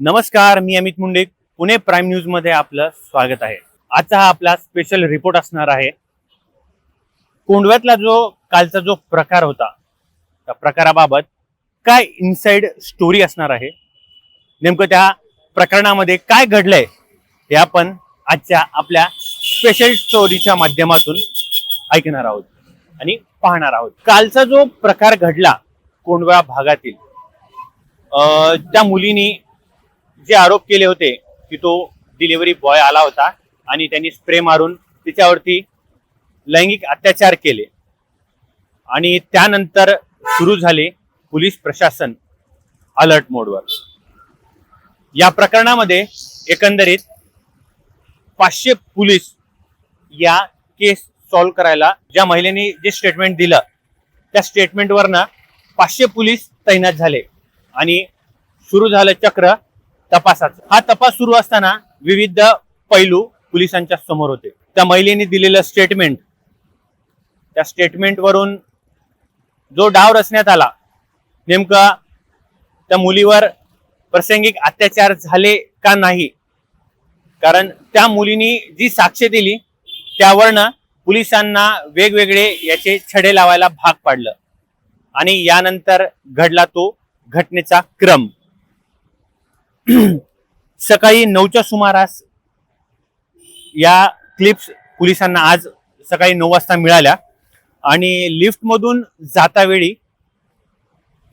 नमस्कार मी अमित मुंडे. पुणे प्राईम न्यूजमध्ये आपलं स्वागत आहे. आजचा हा आपला स्पेशल रिपोर्ट असणार आहे. कोंडव्यातला जो कालचा जो प्रकार होता त्या प्रकाराबाबत काय इनसाइड स्टोरी असणार आहे? नेमकं त्या प्रकरणामध्ये काय घडलंय हे आपण आजच्या आपल्या स्पेशल स्टोरीच्या माध्यमातून ऐकणार आहोत आणि पाहणार आहोत. कालचा जो प्रकार घडला कोंडव्या भागातील त्या मुलीनी जे आरोप केले होते की तो डिलिव्हरी बॉय आला होता आणि त्यांनी स्प्रे मारून तिच्यावरती लैंगिक अत्याचार केले. आणि त्यानंतर सुरू झाले पोलीस प्रशासन अलर्ट मोडवर या प्रकरणामध्ये एकंदरीत पाचशे पोलीस या केस सॉल्व्ह करायला ज्या महिलेने जे स्टेटमेंट दिलं त्या स्टेटमेंटवरनं पाचशे पोलीस तैनात झाले. आणि सुरू झालं चक्र तपासाचा. हा तपास सुरू असताना विविध पैलू पोलिसांच्या समोर होते. त्या महिलेने दिलेलं स्टेटमेंट त्या स्टेटमेंटवरून जो डाव रचण्यात आला नेमका त्या मुलीवर प्रसंगिक अत्याचार झाले का नाही? कारण त्या मुलीनी जी साक्ष दिली त्यावरनं पोलिसांना वेगवेगळे याचे छडे लावायला भाग पाडलं. आणि यानंतर घडला तो घटनेचा क्रम. सकाळी नऊच्या सुमारास या क्लिप्स पोलिसांना आज सकाळी नऊ वाजता मिळाल्या. आणि लिफ्टमधून जाता वेळी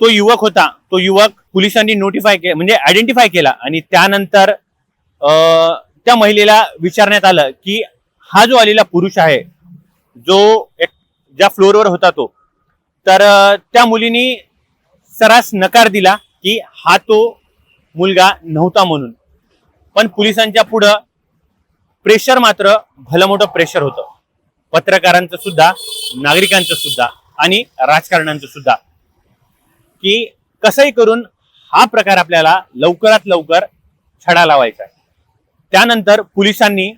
तो युवक होता तो युवक पोलिसांनी नोटिफाय के म्हणजे आयडेंटिफाय केला. आणि त्यानंतर त्या महिलेला विचारण्यात आलं की हा जो आलेला पुरुष आहे जो एक ज्या फ्लोअरवर होता तो तर त्या मुलीनी सरास नकार दिला की हा तो मुलगा नव्हता म्हणून. पण पोलिसांच्या पुढं प्रेशर मात्र भलं मोठं प्रेशर होतं. पत्रकारांचं सुद्धा नागरिकांचं सुद्धा आणि राजकारण्यांचं सुद्धा. की कसंही करून हा प्रकार आपल्याला लवकरात लवकर छडा लावायचा आहे. त्यानंतर पोलिसांनी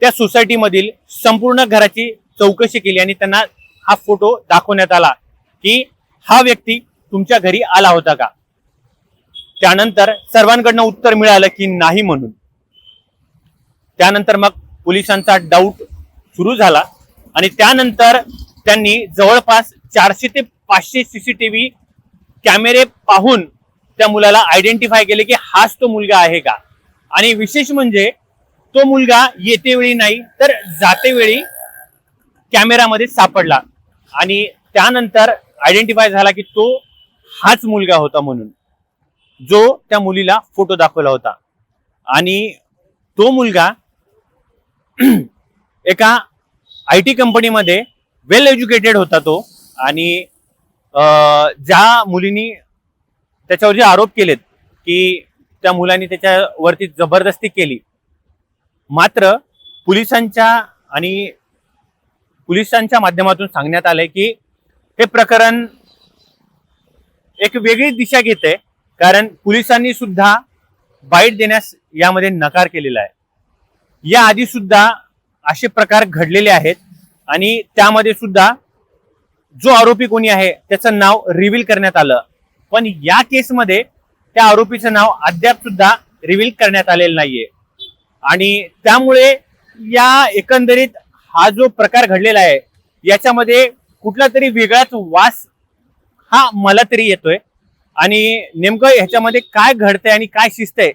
त्या सोसायटीमधील संपूर्ण घराची चौकशी केली आणि त्यांना हा फोटो दाखवण्यात आला की हा व्यक्ती तुमच्या घरी आला होता का? त्यानंतर सर्वांकडनं उत्तर मिळालं की नाही म्हणून. त्यानंतर मग पोलिसांचा डाऊट सुरू झाला आणि त्यानंतर त्यांनी जवळपास चारशे ते पाचशे सीसीटीव्ही कॅमेरे पाहून त्या मुलाला आयडेंटिफाय केले की हाच तो मुलगा आहे का? आणि विशेष म्हणजे तो मुलगा येते वेळी नाही तर जाते वेळी कॅमेरामध्ये सापडला. आणि त्यानंतर आयडेंटिफाय झाला की तो हाच मुलगा होता म्हणून. जो त्या मुलीला फोटो दाखवला होता. आणि तो मुलगा एका आय टी कंपनीमध्ये वेल एज्युकेटेड होता तो. आणि ज्या मुलीनी त्याच्यावर जे आरोप केलेत की त्या मुलांनी त्याच्यावरती जबरदस्ती केली. मात्र पोलिसांच्या आणि पोलिसांच्या माध्यमातून सांगण्यात आलंय की हे प्रकरण एक वेगळी दिशा घेते कारण पोलिसांनी सुद्धा बाईट देण्यास यामध्ये नकार केलेला आहे. या आधी सुद्धा असे प्रकार घडलेले आहेत आणि त्यामध्ये सुद्धा जो आरोपी कोणी आहे त्याचं नाव रिव्हील करण्यात आलं. पण या केसमध्ये त्या आरोपीचं नाव अद्याप सुद्धा रिव्हील करण्यात आलेलं नाहीये. आणि त्यामुळे या एकंदरीत हा जो प्रकार घडलेला आहे याच्यामध्ये कुठला तरी वेगळाच वास हा मला तरी येतोय. आणि नेमकं ह्याच्यामध्ये काय घडतंय आणि काय शिस्तंय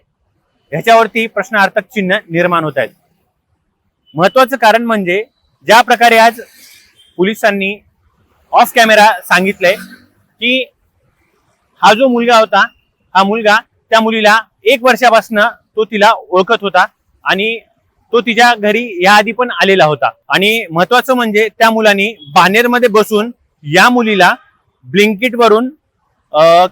ह्याच्यावरती प्रश्नार्थक चिन्ह निर्माण होत आहेत. महत्वाचं कारण म्हणजे ज्या प्रकारे आज पोलिसांनी ऑफ कॅमेरा सांगितलंय की हा जो मुलगा होता हा मुलगा त्या मुलीला एक वर्षापासून तो तिला ओळखत होता आणि तो तिच्या घरी याआधी पण आलेला होता. आणि महत्वाचं म्हणजे त्या मुलांनी बानेरमध्ये बसून या मुलीला ब्लिंकिट वरून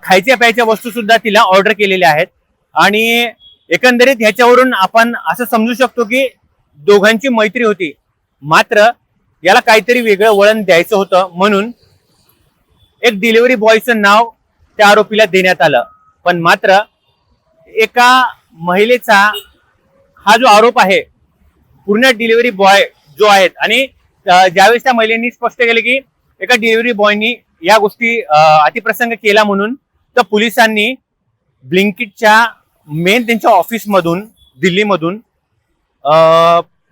खायच्या प्यायच्या वस्तू सुद्धा तिला ऑर्डर केलेल्या आहेत. आणि एकंदरीत ह्याच्यावरून आपण असं समजू शकतो की दोघांची मैत्री होती. मात्र याला काहीतरी वेगळं वळण द्यायचं होतं म्हणून एक डिलिव्हरी बॉयचं नाव त्या आरोपीला देण्यात आलं. पण मात्र एका महिलेचा हा जो आरोप आहे पूर्ण डिलिव्हरी बॉय जो आहेत आणि ज्यावेळेस त्या महिलेनी स्पष्ट केले की एका डिलिव्हरी बॉयनी या गोष्टी अतिप्रसंग केला म्हणून तर पोलिसांनी ब्लिंकिटच्या मेन त्यांच्या ऑफिसमधून दिल्लीमधून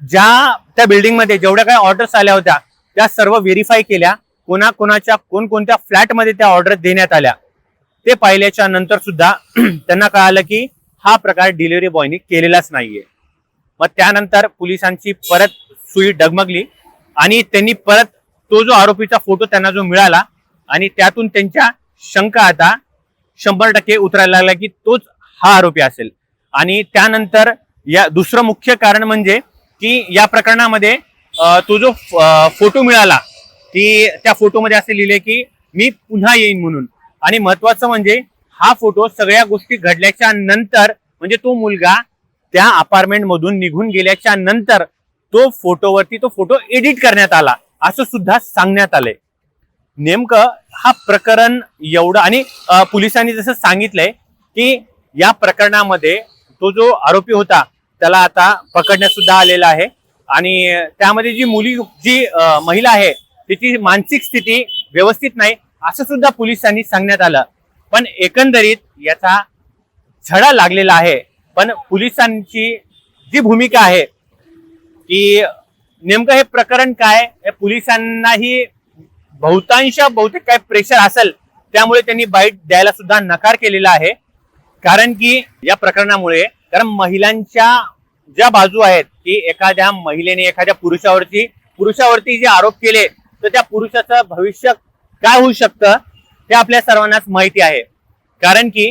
ज्या त्या बिल्डिंगमध्ये जेवढ्या काही ऑर्डर्स आल्या होत्या त्या सर्व व्हेरीफाय केल्या. कोणा कोणाच्या कोणकोणत्या फ्लॅटमध्ये त्या ऑर्डर देण्यात आल्या ते पाहिल्याच्या नंतर सुद्धा त्यांना कळालं की हा प्रकार डिलिव्हरी बॉयनी केलेलाच नाहीये. मग त्यानंतर पोलिसांची परत सुई डगमगली आणि त्यांनी परत तो जो आरोपीचा फोटो त्यांना जो मिळाला आणि त्यातून त्यांच्या शंका आता शंभर टक्के उतरायला लागला की तोच हा आरोपी असेल. आणि त्यानंतर या दुसरं मुख्य कारण म्हणजे की या प्रकरणामध्ये तो जो फोटो मिळाला की त्या फोटोमध्ये असे लिहिले की मी पुन्हा येईन म्हणून. आणि महत्वाचं म्हणजे हा फोटो सगळ्या गोष्टी घडल्याच्या नंतर म्हणजे तो मुलगा त्या अपार्टमेंट मधून निघून गेल्याच्यानंतर तो फोटोवरती तो फोटो एडिट करण्यात आला असं सुद्धा सांगण्यात आलंय. नेमकं हा प्रकरण एवढं आणि पोलिसांनी जसं सांगितलंय की या प्रकरणामध्ये तो जो आरोपी होता त्याला आता पकडण्यात सुद्धा आलेला आहे. आणि त्यामध्ये जी मुली जी महिला आहे तिची मानसिक स्थिती व्यवस्थित नाही असं सुद्धा पोलिसांनी सांगण्यात आलं. पण एकंदरीत याचा छडा लागलेला आहे. पण पोलिसांची जी भूमिका आहे की नेमकं हे प्रकरण काय हे पोलिसांनाही बहुतांश बहुतेक काय प्रेशर असेल त्यामुळे त्यांनी बाईट द्यायला सुद्धा नकार केलेला आहे. कारण की या प्रकरणामुळे कारण महिलांच्या ज्या बाजू आहेत की एखाद्या महिलेने एखाद्या पुरुषावरती पुरुषावरती जे आरोप केले तर त्या पुरुषाचं भविष्य काय होऊ शकतं हे आपल्या सर्वांनाच माहिती आहे. कारण की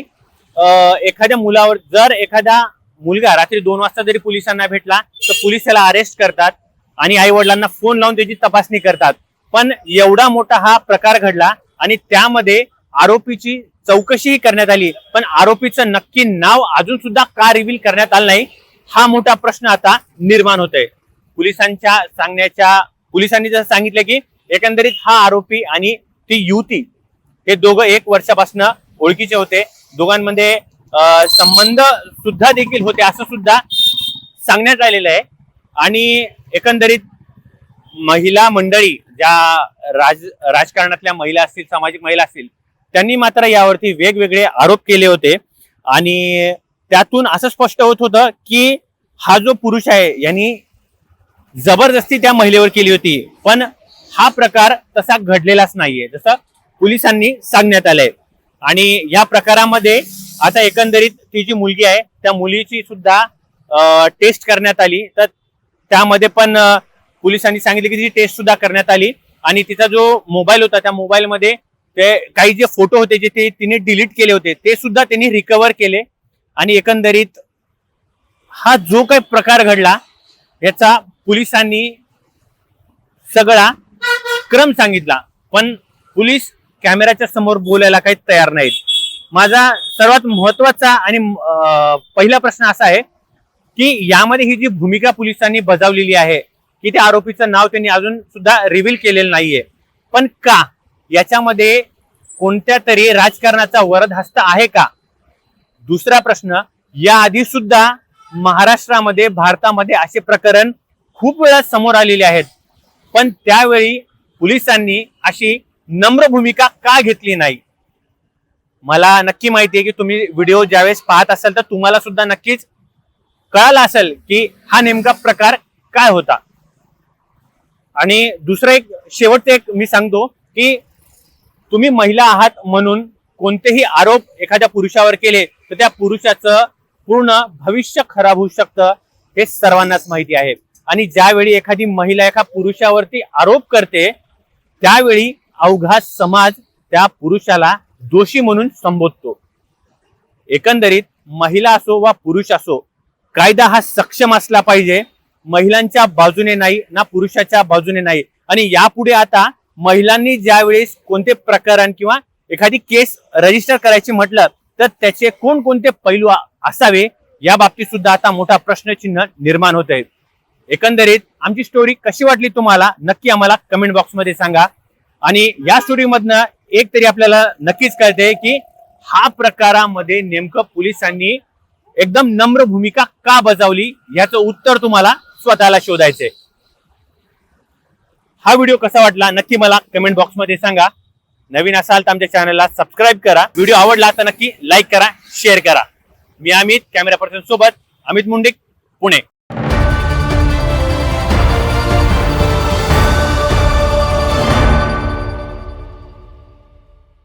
एखाद्या मुलावर जर एखादा मुलगा रात्री दोन वाजता जरी पोलिसांना भेटला तर पोलीस त्याला अरेस्ट करतात आणि आई वडिलांना फोन लावून त्याची तपासणी करतात. पण एवढा मोठा हा प्रकार घडला आणि त्यामध्ये आरोपीची चौकशीही करण्यात आली. पण आरोपीचं नक्की नाव अजून सुद्धा का रिव्हील करण्यात आलं नाही हा मोठा प्रश्न आता निर्माण होतोय. पोलिसांच्या सांगण्याच्या पोलिसांनी जसं सांगितलं की एकंदरीत हा आरोपी आणि ती युवती हे दोघं एक वर्षापासून ओळखीचे होते. दोघांमध्ये संबंध सुद्धा देखील होते असं सुद्धा सांगण्यात आलेलं आहे. आणि एकंदरीत महिला मंडळी ज्या राज राजकारणातल्या महिला असतील सामाजिक महिला असतील त्यांनी मात्र यावरती वेगवेगळे आरोप केले होते. आणि त्यातून असं स्पष्ट होत होतं की हा जो पुरुष आहे यांनी जबरदस्ती त्या महिलेवर केली होती. पण हा प्रकार तसा घडलेलाच नाहीये जसं पोलिसांनी सांगण्यात आलंय. आणि या प्रकारामध्ये आता एकंदरीत ती जी मुलगी आहे त्या मुलीची सुद्धा टेस्ट करण्यात आली. तर त्यामध्ये पण पोलिसांनी सांगितले की ती टेस्ट सुद्धा करण्यात आली. आणि तिचा जो मोबाईल होता त्या मोबाईलमध्ये ते काही जे फोटो होते जे ते तिने डिलीट केले होते ते सुद्धा त्यांनी रिकवर केले. आणि एकंदरीत हा जो काही प्रकार घडला याचा पोलिसांनी सगळा क्रम सांगितला. पण पोलीस कॅमेऱ्याच्या समोर बोलायला काही तयार नाहीत. माझा सर्वात महत्त्वाचा आणि पहिला प्रश्न असा आहे की यामध्ये ही जी भूमिका पोलिसांनी बजावलेली आहे की त्या आरोपीचं नाव त्यांनी अजून सुद्धा रिव्हील केलेलं नाहीये. पण का? याच्यामध्ये कोणत्या तरी राजकारणाचा वरद हस्त आहे का? दुसरा प्रश्न याआधी सुद्धा महाराष्ट्रामध्ये भारतामध्ये असे प्रकरण खूप वेळा समोर आलेले आहेत. पण त्यावेळी पोलिसांनी अशी नम्र भूमिका का घेतली नाही? मला नक्की माहिती आहे की तुम्ही व्हिडिओ ज्यावेळेस पाहत असाल तर तुम्हाला सुद्धा नक्कीच कळालं असेल की हा नेमका प्रकार काय होता. आणि दुसरं एक शेवटचं एक मी सांगतो की तुम्ही महिला आहात म्हणून कोणतेही आरोप एखाद्या पुरुषावर केले तर त्या पुरुषाचं पूर्ण भविष्य खराब होऊ शकतं हे सर्वांनाच माहिती आहे. आणि ज्यावेळी एखादी महिला एका पुरुषावरती आरोप करते त्यावेळी अवघा समाज त्या पुरुषाला दोषी म्हणून संबोधतो. एकंदरीत महिला असो वा पुरुष असो कायदा हा सक्षम असला पाहिजे. महिलांच्या बाजूने नाही ना पुरुषाच्या बाजूने नाही. आणि यापुढे आता महिलांनी ज्यावेळेस कोणते प्रकरण किंवा एखादी केस रजिस्टर करायची म्हटलं तर त्याचे कोणकोणते पैलू असावे या बाबतीत सुद्धा आता मोठा प्रश्नचिन्ह निर्माण होत आहे. एकंदरीत आमची स्टोरी कशी वाटली तुम्हाला नक्की आम्हाला कमेंट बॉक्समध्ये सांगा. आणि या स्टोरीमधनं एक तरी आपल्याला नक्कीच कळते की हा प्रकारामध्ये नेमकं पोलिसांनी एकदम नम्र भूमिका का बजावली याचं उत्तर तुम्हाला स्वतःला शोधायचे. हा व्हिडिओ कसा वाटला नक्की मला कमेंट बॉक्समध्ये सांगा. नवीन असाल तर आमच्या चॅनलला सबस्क्राईब करा. व्हिडिओ आवडला तर नक्की लाईक करा शेअर करा. मी अमित कॅमेरा पर्सन सोबत अमित मुंडिक पुणे.